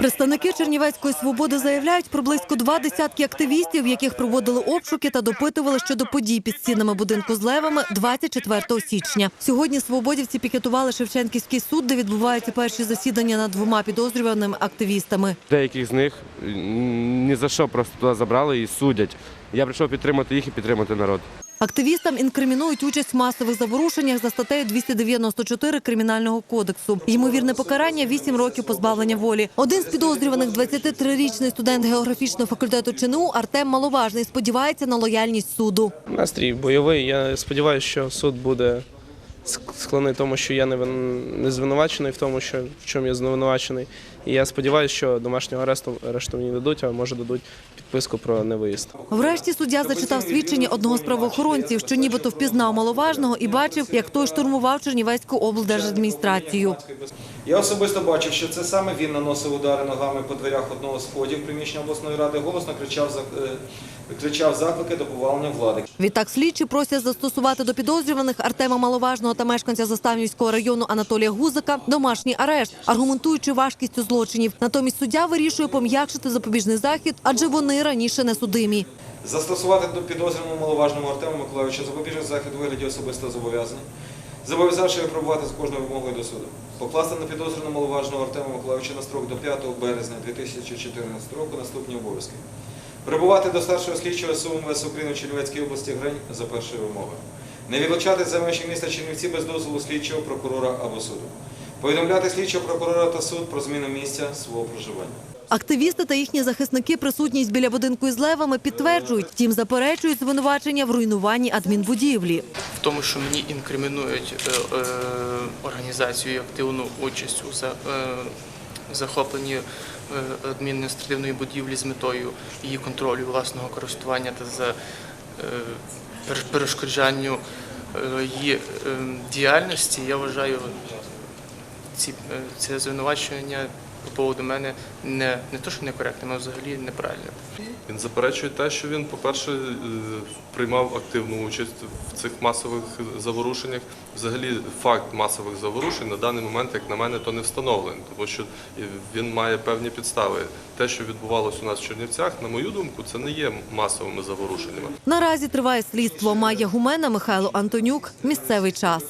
Представники Чернівецької свободи заявляють про близько два десятки активістів, яких проводили обшуки та допитували щодо подій під стінами будинку з левами 24 січня. Сьогодні свободівці пікетували Шевченківський суд, де відбуваються перші засідання над двома підозрюваними активістами. Деяких з них ні за що просто туди забрали і судять. Я прийшов підтримати їх і підтримати народ. Активістам інкримінують участь в масових заворушеннях за статтею 294 кримінального кодексу. Ймовірне покарання 8 років позбавлення волі. Один з підозрюваних, 23-річний студент географічного факультету ЧНУ Артем Маловажний, сподівається на лояльність суду. Настрій бойовий. Я сподіваюся, що суд буде ск- склонний тому, що я не звинувачений в тому, що в чому я звинувачений. І я сподіваюся, що домашнього аресту арешту мені дадуть, а може дадуть підписку про невиїзд. Врешті суддя зачитав свідчення одного з правоохоронців, що нібито впізнав маловажного і бачив, як той штурмував Чернівецьку облдержадміністрацію. Я особисто бачив, що це саме він наносив удари ногами по дверях одного з входів приміщення обласної ради, голосно кричав, за- е, кричав заклики до повалення влади. Відтак слідчі просять застосувати до підозрюваних Артема Маловажного та мешканця Заставнівського району Анатолія Гузика домашній арешт, аргументуючи важкістю злочинів. Натомість суддя вирішує пом'якшити запобіжний захід, адже вони раніше не судимі. Застосувати до підозрюваного маловажному Артему Миколаївича запобіжний захід у вигляді особистого зобов'язання, зобов'язавши його пробувати з кожною вимогою до суду. Покласти на підозрюваного маловажного Артема Миколаївича на строк до 5 березня 2014 року наступні обов'язки. Прибувати до старшого слідчого СУ МВС України Чернівецькій області Грень за першою вимогою. Не відлучати за міста Чернівці без дозволу слідчого прокурора або суду. Повідомляти слідчого прокурора та суд про зміну місця свого проживання. Активісти та їхні захисники присутність біля будинку із левами підтверджують, втім заперечують звинувачення в руйнуванні адмінбудівлі. в тому, що мені інкримінують е, е, організацію і активну участь у за- е, захопленні е, адміністративної будівлі з метою її контролю власного користування та за е, перешкоджанню е, її е, діяльності, я вважаю ці, е, це звинувачення по поводу мене не, не то, що некоректним, а взагалі неправильним. Він заперечує те, що він, по-перше, е, приймав активну участь в цих масових заворушеннях. Взагалі, факт масових заворушень на даний момент, як на мене, то не встановлений, тому що е, він має певні підстави. Те, що відбувалося у нас в Чернівцях, на мою думку, це не є масовими заворушеннями. Наразі триває слідство. Майя Гумена, Михайло Антонюк. Місцевий час.